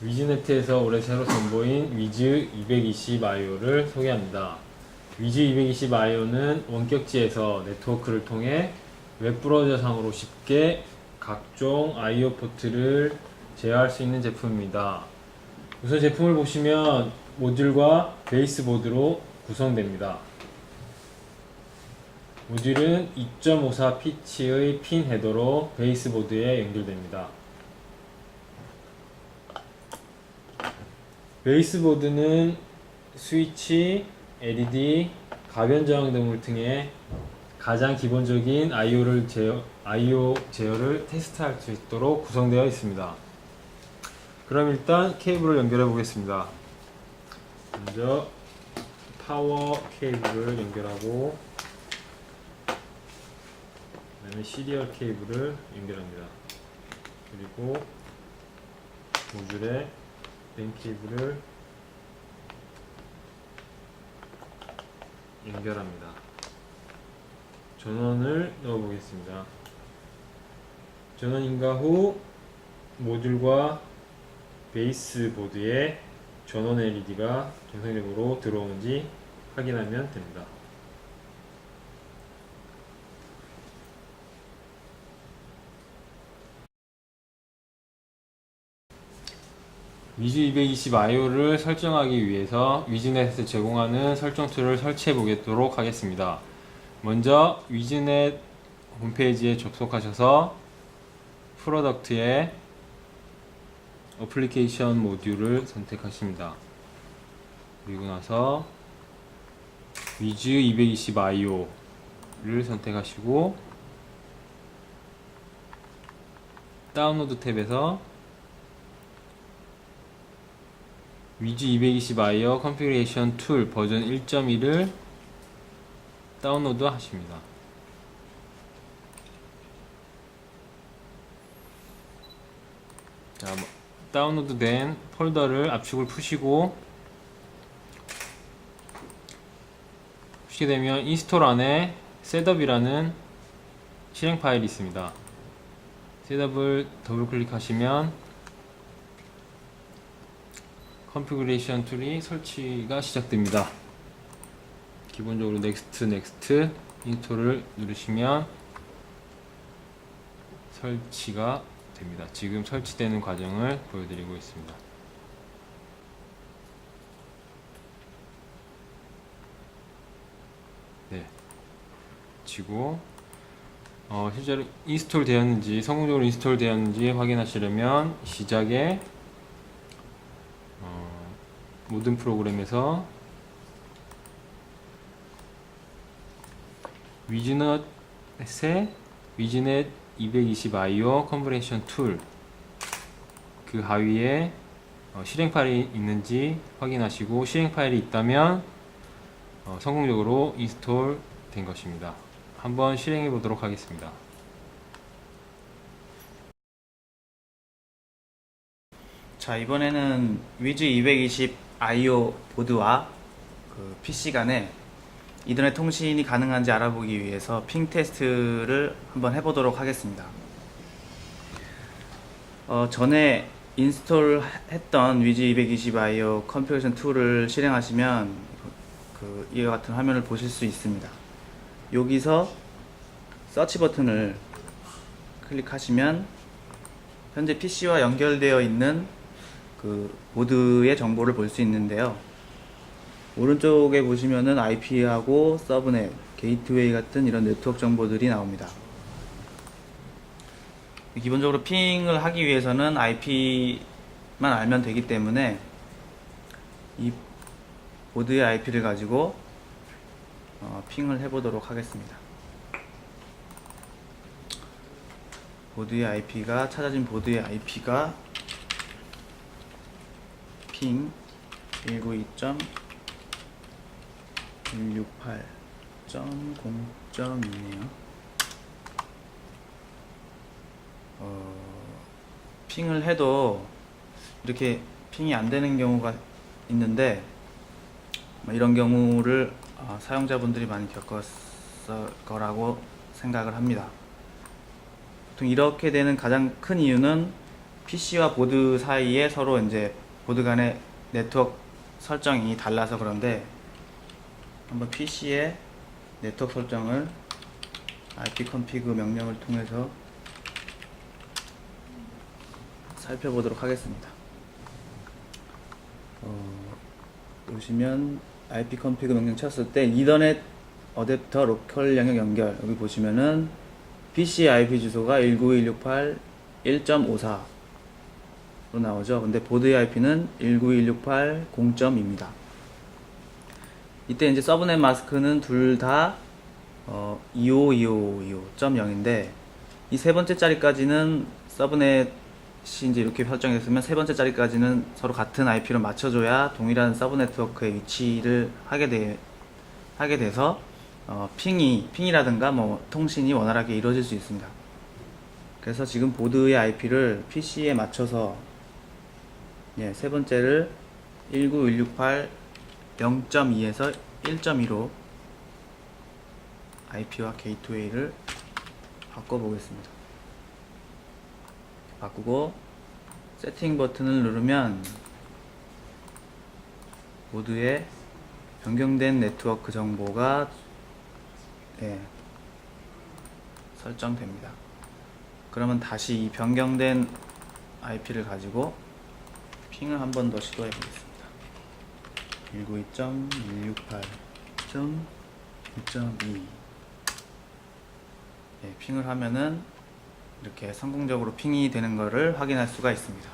위즈네트에서 올해 새로 선보인 위즈 220iO를 소개합니다. 위즈 220iO는 원격지에서 네트워크를 통해 웹브라우저상으로 쉽게 각종 IO 포트를 제어할 수 있는 제품입니다. 우선 제품을 보시면 모듈과 베이스보드로 구성됩니다. 모듈은 2.54 피치의 핀 헤더로 베이스보드에 연결됩니다. 베이스보드는 스위치, LED, 가변 저항 등을 통해 가장 기본적인 I/O를 제어, I/O 제어를 테스트할 수 있도록 구성되어 있습니다. 그럼 일단 케이블을 연결해 보겠습니다. 먼저 파워 케이블을 연결하고 그다음에 시리얼 케이블을 연결합니다. 그리고 모듈에 랜 케이블을 연결합니다. 전원을 넣어 보겠습니다. 전원 인가 후 모듈과 베이스 보드에 전원 LED가 정상적으로 들어오는지 확인하면 됩니다. 위즈 220iO를 설정하기 위해서 위즈넷에서 제공하는 설정 툴을 설치해 보도록 하겠습니다. 먼저 위즈넷 홈페이지에 접속하셔서 프로덕트에 어플리케이션 모듈을 선택하십니다. 그리고 나서 위즈 220iO를 선택하시고 다운로드 탭에서 위즈 220iO 컨피그레이션 툴 버전 1.1을 다운로드 하십니다. 자, 뭐, 다운로드 된 폴더를 압축을 푸시고 푸시게 되면 인스톨 안에 셋업이라는 실행 파일이 있습니다. 셋업을 더블 클릭하시면 컨피그레이션 툴이 설치가 시작됩니다. 기본적으로 넥스트 넥스트 인스톨을 누르시면 설치가 됩니다. 지금 설치되는 과정을 보여드리고 있습니다. 네. 치고 어, 실제로 인스톨 되었는지 성공적으로 인스톨 되었는지 확인하시려면 시작에 어, 모든 프로그램에서 위즈넷의 위즈넷 220iO 컨버레이션 툴 그 하위에 어, 실행 파일이 있는지 확인하시고 실행 파일이 있다면 어, 성공적으로 인스톨 된 것입니다. 한번 실행해 보도록 하겠습니다. 자 이번에는 위즈 220 IO 보드와 그 PC 간에 이더넷 통신이 가능한지 알아보기 위해서 핑 테스트를 한번 해보도록 하겠습니다. 어, 전에 인스톨 했던 위즈 220 IO 컨피그레이션 툴을 실행하시면 그 이와 같은 화면을 보실 수 있습니다. 여기서 서치 버튼을 클릭하시면 현재 PC와 연결되어 있는 그 보드의 정보를 볼 수 있는데요. 오른쪽에 보시면은 IP하고 서브넷, 게이트웨이 같은 이런 네트워크 정보들이 나옵니다. 기본적으로 핑을 하기 위해서는 IP만 알면 되기 때문에 이 보드의 IP를 가지고 어, 핑을 해보도록 하겠습니다. 보드의 IP가 찾아진 보드의 IP가 핑 192.168.0.이네요. 어, 핑을 해도 이렇게 핑이 안 되는 경우가 있는데 뭐 이런 경우를 어, 사용자분들이 많이 겪었을 거라고 생각을 합니다. 보통 이렇게 되는 가장 큰 이유는 PC와 보드 사이에 서로 이제 보드 간의 네트워크 설정이 달라서 그런데 한번 PC의 네트워크 설정을 ipconfig 명령을 통해서 살펴보도록 하겠습니다. 어, 보시면 ipconfig 명령 쳤을 때 이더넷 어댑터 로컬 영역 연결 여기 보시면은 PC IP 주소가 19168 1.54로 나오죠. 근데 보드의 IP는 19168 0.2입니다. 이때 이제 서브넷 마스크는 둘다 어, 252525.0인데 이 세 번째 자리까지는 서브넷이 이제 이렇게 설정했으면 세 번째 자리까지는 서로 같은 IP로 맞춰줘야 동일한 서브 네트워크의 위치를 하게 돼 하게 돼서 어, 핑이 핑이라든가 뭐 통신이 원활하게 이루어질 수 있습니다. 그래서 지금 보드의 IP를 PC에 맞춰서 예, 세 번째를 19168 0.2에서 1.2로 IP와 게이트웨이를 바꿔보겠습니다. 바꾸고 세팅 버튼을 누르면 모드에 변경된 네트워크 정보가 예, 설정됩니다. 그러면 다시 이 변경된 IP를 가지고 핑을 한 번 더 시도해 보겠습니다. 192.168.2.2 예, 핑을 하면은 이렇게 성공적으로 핑이 되는 것을 확인할 수가 있습니다.